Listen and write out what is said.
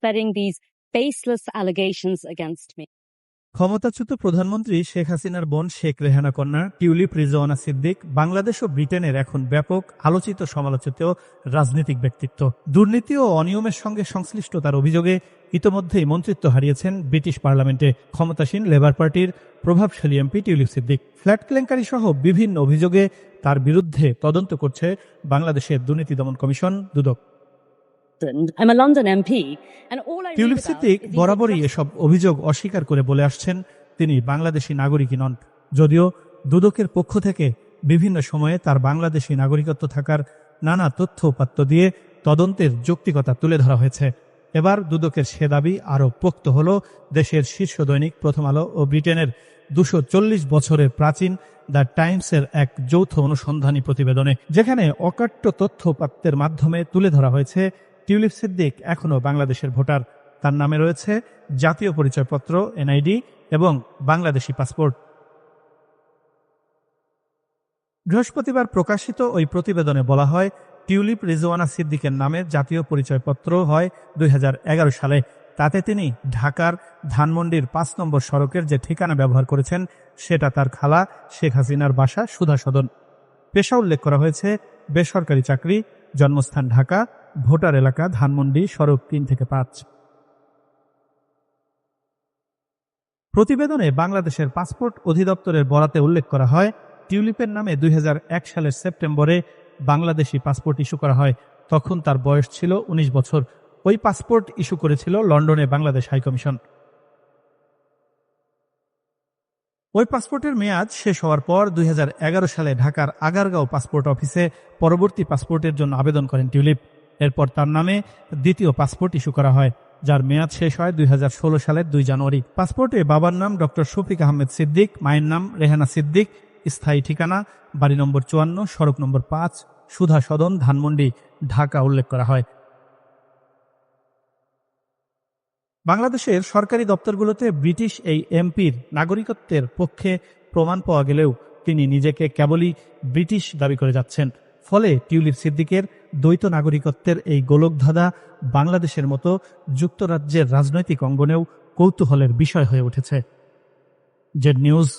spreading these baseless allegations against me. ক্ষমতাচ্যুত প্রধানমন্ত্রী শেখ হাসিনার বোন শেখ রেহানা কন্যা, টিউলিপ রিজওয়ানা সিদ্দিক, বাংলাদেশ ও ব্রিটেনের এখন ব্যাপক আলোচিত সমালোচিত রাজনৈতিক ব্যক্তিত্ব। দুর্নীতি ও অনিয়মের সঙ্গে সংশ্লিষ্টতার অভিযোগে ইতোমধ্যেই মন্ত্রিত্ব হারিয়েছেন ব্রিটিশ পার্লামেন্টে ক্ষমতাসীন লেবার পার্টির প্রভাবশালী এমপি টিউলিপ সিদ্দিক। ফ্ল্যাট কেলেঙ্কারি সহ বিভিন্ন অভিযোগে তার বিরুদ্ধে তদন্ত করছে বাংলাদেশের দুর্নীতি দমন কমিশন দুদক। টিউলিপ সিদ্দিক বরাবরই এসব অভিযোগ অস্বীকার করে বলে আসছেন। তিনি বাংলাদেশি নাগরিকই নন। যদিও দুদকের পক্ষ থেকে বিভিন্ন সময়ে তার বাংলাদেশি নাগরিকত্ব থাকার নানা তথ্য উপাত্ত দিয়ে তদন্তের যৌক্তিকতা তুলে ধরা হয়েছে। এবার দুদকের সে দাবি আরও পোক্ত হল। দেশের শীর্ষ দৈনিক প্রথম আলো ও ব্রিটেনের দুশো চল্লিশ বছরের প্রাচীন দ্য টাইমসের এক যৌথ অনুসন্ধানী প্রতিবেদনে যেখানে অকাট্য তথ্য উপাত্তের মাধ্যমে তুলে ধরা হয়েছে টিউলিপ সিদ্দিক এখনও বাংলাদেশের ভোটার। তার নামে রয়েছে জাতীয় পরিচয়পত্র, এনআইডি এবং বাংলাদেশি পাসপোর্ট। বৃহস্পতিবার প্রকাশিত ওই প্রতিবেদনে বলা হয়, টিউলিপ রিজওয়ানা সিদ্দিকের নামে জাতীয় পরিচয়পত্র হয় দুই হাজার এগারো সালে। তাতে তিনি ঢাকার ধানমন্ডির পাঁচ নম্বর সড়কের যে ঠিকানা ব্যবহার করেছেন, সেটা তার খালা শেখ হাসিনার বাসা সুধা সদন পেশা উল্লেখ করা হয়েছে, বেসরকারি চাকরি, জন্মস্থান ঢাকা ভোটার এলাকা ধানমন্ডি, সড়ক তিন থেকে পাঁচ। প্রতিবেদনে বাংলাদেশের পাসপোর্ট অধিদপ্তরের বরাতে উল্লেখ করা হয়, টিউলিপের নামে দুই হাজার এক সালের সেপ্টেম্বরে বাংলাদেশি পাসপোর্ট ইস্যু করা হয়। তখন তার বয়স ছিল ১৯ বছর। ওই পাসপোর্ট ইস্যু করেছিল লন্ডনে বাংলাদেশ হাইকমিশন। ওই পাসপোর্টের মেয়াদ শেষ হওয়ার পর দুই হাজার এগারো সালে ঢাকার আগারগাঁও পাসপোর্ট অফিসে পরবর্তী পাসপোর্টের জন্য আবেদন করেন টিউলিপ। এরপর তার নামে দ্বিতীয় পাসপোর্ট ইস্যু করা হয়, যার মেয়াদ শেষ হয় দুই হাজার ষোলো সালের দুই জানুয়ারি। পাসপোর্টে বাবার নাম ডক্টর শফিক আহমেদ সিদ্দিক, মায়ের নাম রেহানা সিদ্দিক, স্থায়ী ঠিকানা বাড়ি নম্বর চুয়ান্ন, সড়ক নম্বর পাঁচ, সুধা সদন, ধানমন্ডি, ঢাকা উল্লেখ করা হয়। বাংলাদেশের সরকারি দপ্তরগুলোতে ব্রিটিশ এই এমপির নাগরিকত্বের পক্ষে প্রমাণ পাওয়া গেলেও তিনি নিজেকে কেবলই ব্রিটিশ দাবি করে যাচ্ছেন। ফলে টিউলিপ সিদ্দিকের দ্বৈত নাগরিকত্বের এই গোলকধাঁধা বাংলাদেশের মতো যুক্তরাজ্যের রাজনৈতিক অঙ্গনেও কৌতূহলের বিষয় হয়ে উঠেছে। Z news